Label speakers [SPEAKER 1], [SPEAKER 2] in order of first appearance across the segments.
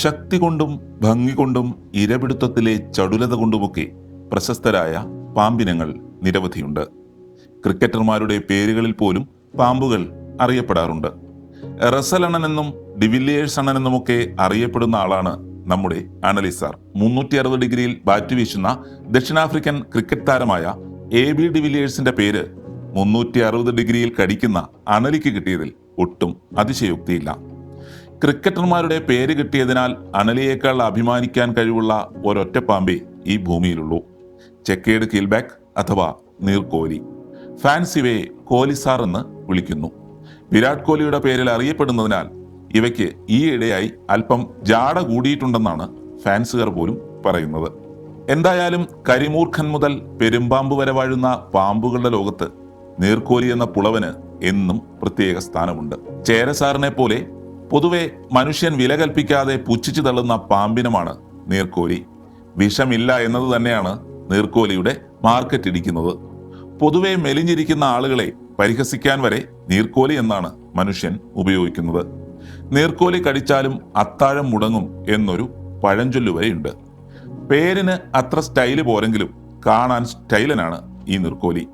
[SPEAKER 1] ശക്തി കൊണ്ടും ഭംഗി കൊണ്ടും ഇരപിടുത്തത്തിലെ ചടുലത കൊണ്ടുമൊക്കെ പ്രശസ്തരായ പാമ്പിനങ്ങൾ നിരവധിയുണ്ട്. ക്രിക്കറ്റർമാരുടെ പേരുകളിൽ പോലും പാമ്പുകൾ അറിയപ്പെടാറുണ്ട്. റസൽ അണ്ണനെന്നും ഡിവില്ലിയേഴ്സ് ഒക്കെ അറിയപ്പെടുന്ന ആളാണ് നമ്മുടെ അനലിസാർ മുന്നൂറ്റി അറുപത് ഡിഗ്രിയിൽ ബാറ്റ് വീശുന്ന ദക്ഷിണാഫ്രിക്കൻ ക്രിക്കറ്റ് താരമായ എ ബി ഡിവില്ലിയേഴ്സിന്റെ പേര് മുന്നൂറ്റി അറുപത് ഡിഗ്രിയിൽ കടിക്കുന്ന അണലിക്ക് കിട്ടിയതിൽ ഒട്ടും അതിശയോക്തിയില്ല. ക്രിക്കറ്റർമാരുടെ പേര് കിട്ടിയതിനാൽ അണലിയേക്കാൾ അഭിമാനിക്കാൻ കഴിവുള്ള ഒരൊറ്റ പാമ്പേ ഈ ഭൂമിയിലുള്ളൂ. ചെക്കേഡ് കീൽബാക്ക് അഥവാ നീർക്കോലി ഫാൻസ് ഇവയെ കോലിസാർ എന്ന് വിളിക്കുന്നു. വിരാട് കോഹ്ലിയുടെ പേരിൽ അറിയപ്പെടുന്നതിനാൽ ഇവയ്ക്ക് ഈയിടെയായി അല്പം ജാട കൂടിയിട്ടുണ്ടെന്നാണ് ഫാൻസുകാർ പോലും പറയുന്നത്. എന്തായാലും കരിമൂർഖൻ മുതൽ പെരുമ്പാമ്പ് വരെ വാഴുന്ന പാമ്പുകളുടെ ലോകത്ത് നീർക്കോലി എന്ന പുളവന് എന്നും പ്രത്യേക സ്ഥാനമുണ്ട്. ചേരസാറിനെ പോലെ പൊതുവെ മനുഷ്യൻ വില കൽപ്പിക്കാതെ പുച്ഛിച്ചു തള്ളുന്ന പാമ്പിനമാണ് നീർക്കോലി. വിഷമില്ല എന്നത് തന്നെയാണ് നീർക്കോലിയുടെ മാർക്കറ്റ് ഇടിക്കുന്നത് പൊതുവെ മെലിഞ്ഞിരിക്കുന്ന ആളുകളെ പരിഹസിക്കാൻ വരെ നീർക്കോലി എന്നാണ് മനുഷ്യൻ ഉപയോഗിക്കുന്നത്. നീർക്കോലി കടിച്ചാലും അത്താഴം മുടങ്ങും എന്നൊരു പഴഞ്ചൊല്ലു വരെയുണ്ട് പേരിന് അത്ര സ്റ്റൈൽ പോരെങ്കിലും കാണാൻ സ്റ്റൈലനാണ് ഈ നീർക്കോലി.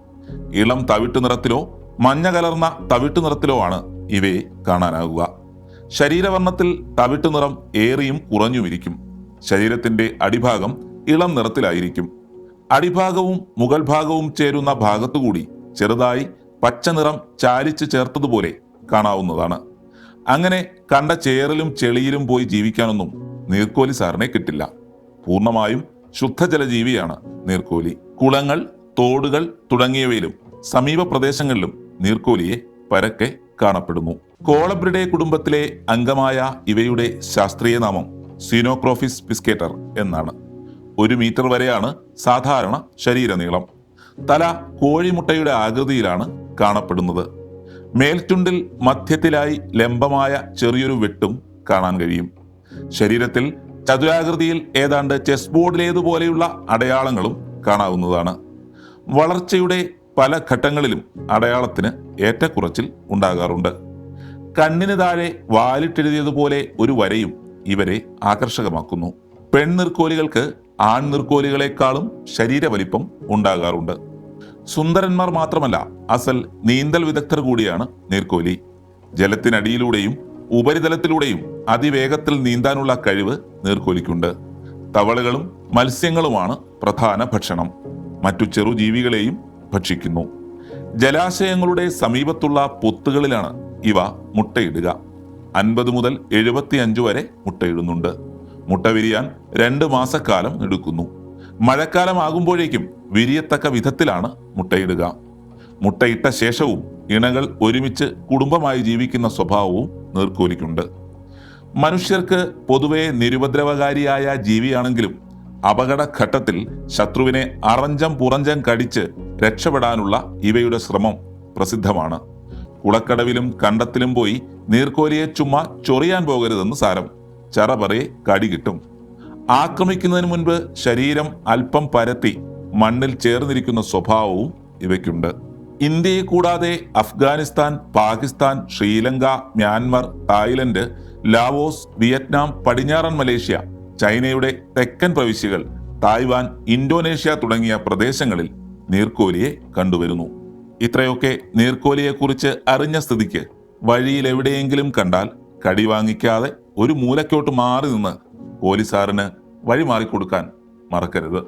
[SPEAKER 1] ഇളം തവിട്ടു നിറത്തിലോ മഞ്ഞ കലർന്ന തവിട്ടു നിറത്തിലോ ആണ് ഇവയെ കാണാനാകുക. ശരീരവർണത്തിൽ തവിട്ടു നിറം ഏറിയും കുറഞ്ഞുമിരിക്കും. ശരീരത്തിന്റെ അടിഭാഗം ഇളം നിറത്തിലായിരിക്കും. അടിഭാഗവും മുകൾ ഭാഗവും ചേരുന്ന ഭാഗത്തുകൂടി ചെറുതായി പച്ച നിറം ചാലിച്ച് ചേർത്തതുപോലെ കാണാവുന്നതാണ്. അങ്ങനെ കണ്ട ചേറലും ചെളിയിലും പോയി ജീവിക്കാനൊന്നും നീർക്കോലി സാറിനെ കിട്ടില്ല. പൂർണമായും ശുദ്ധജല ജീവിയാണ് നീർക്കോലി. കുളങ്ങൾ തോടുകൾ തുടങ്ങിയവയിലും സമീപ പ്രദേശങ്ങളിലും നീർക്കോലിയെ പരക്കെ കാണപ്പെടുന്നു. കോളബ്രിഡേ കുടുംബത്തിലെ അംഗമായ ഇവയുടെ ശാസ്ത്രീയ നാമം സീനോക്രോഫിസ് പിസ്കേറ്റർ എന്നാണ്. ഒരു മീറ്റർ വരെയാണ് സാധാരണ ശരീരനീളം തല കോഴിമുട്ടയുടെ ആകൃതിയിലാണ് കാണപ്പെടുന്നത്. മേൽറ്റുണ്ടിൽ മധ്യത്തിലായി ലംബമായ ചെറിയൊരു വെട്ടും കാണാൻ കഴിയും. ശരീരത്തിൽ ചതുരാകൃതിയിൽ ഏതാണ്ട് ചെസ് ബോർഡിലേതുപോലെയുള്ള അടയാളങ്ങളും കാണാവുന്നതാണ്. വളർച്ചയുടെ പല ഘട്ടങ്ങളിലും അടയാളത്തിന് ഏറ്റക്കുറച്ചിൽ ഉണ്ടാകാറുണ്ട്. കണ്ണിന് താഴെ വാലിട്ടെഴുതിയതുപോലെ ഒരു വരയും ഇവരെ ആകർഷകമാക്കുന്നു. പെൺനിർക്കോലികൾക്ക് ആൺനിർക്കോലികളെക്കാളും ശരീരവലിപ്പം ഉണ്ടാകാറുണ്ട്. സുന്ദരന്മാർ മാത്രമല്ല അസൽ നീന്തൽ വിദഗ്ധർ കൂടിയാണ് നീർക്കോലി. ജലത്തിനടിയിലൂടെയും ഉപരിതലത്തിലൂടെയും അതിവേഗത്തിൽ നീന്താനുള്ള കഴിവ് നീർക്കോലിക്കുണ്ട്. തവളകളും മത്സ്യങ്ങളുമാണ് പ്രധാന ഭക്ഷണം. മറ്റു ചെറുജീവികളെയും ഭക്ഷിക്കുന്നു. ജലാശയങ്ങളുടെ സമീപത്തുള്ള പൊത്തുകളിലാണ് ഇവ മുട്ടയിടുക. അൻപത് മുതൽ എഴുപത്തി അഞ്ച് വരെ മുട്ടയിടുന്നുണ്ട്. മുട്ട വിരിയാൻ രണ്ട് മാസക്കാലം എടുക്കുന്നു. മഴക്കാലമാകുമ്പോഴേക്കും വിരിയത്തക്ക വിധത്തിലാണ് മുട്ടയിടുക. മുട്ടയിട്ട ശേഷവും ഇണകൾ ഒരുമിച്ച് കുടുംബമായി ജീവിക്കുന്ന സ്വഭാവവും നീർക്കോലിക്കുണ്ട്. മനുഷ്യർക്ക് പൊതുവെ നിരുപദ്രവകാരിയായ ജീവിയാണെങ്കിലും അപകടഘട്ടത്തിൽ ശത്രുവിനെ അറഞ്ചം പുറഞ്ചം കടിച്ച് രക്ഷപ്പെടാനുള്ള ഇവയുടെ ശ്രമം പ്രസിദ്ധമാണ്. കുളക്കടവിലും കണ്ടത്തിലും പോയി നീർക്കോലിയെ ചുമ്മാ ചൊറിയാൻ പോകരുതെന്ന് സാരം. ചറപറയെ കടി കിട്ടും. ആക്രമിക്കുന്നതിന് മുൻപ് ശരീരം അല്പം പരത്തി മണ്ണിൽ ചേർന്നിരിക്കുന്ന സ്വഭാവവും ഇവയ്ക്കുണ്ട്. ഇന്ത്യയെ കൂടാതെ Afghanistan Pakistan Sri Lanka Myanmar Thailand Laos Vietnam പടിഞ്ഞാറൻ മലേഷ്യ ചൈനയുടെ തെക്കൻ പ്രവിശ്യകൾ തായ്വാൻ ഇന്തോനേഷ്യ തുടങ്ങിയ പ്രദേശങ്ങളിൽ നീർക്കോലിയെ കണ്ടുവരുന്നു. ഇത്രയൊക്കെ നീർക്കോലിയെക്കുറിച്ച് അറിഞ്ഞ സ്ഥിതിക്ക് വഴിയിൽ എവിടെയെങ്കിലും കണ്ടാൽ കടി വാങ്ങിക്കാതെ ഒരു മൂലക്കോട്ട് മാറി നിന്ന് പോലീസാറിന് വഴി മാറിക്കൊടുക്കാൻ മറക്കരുത്.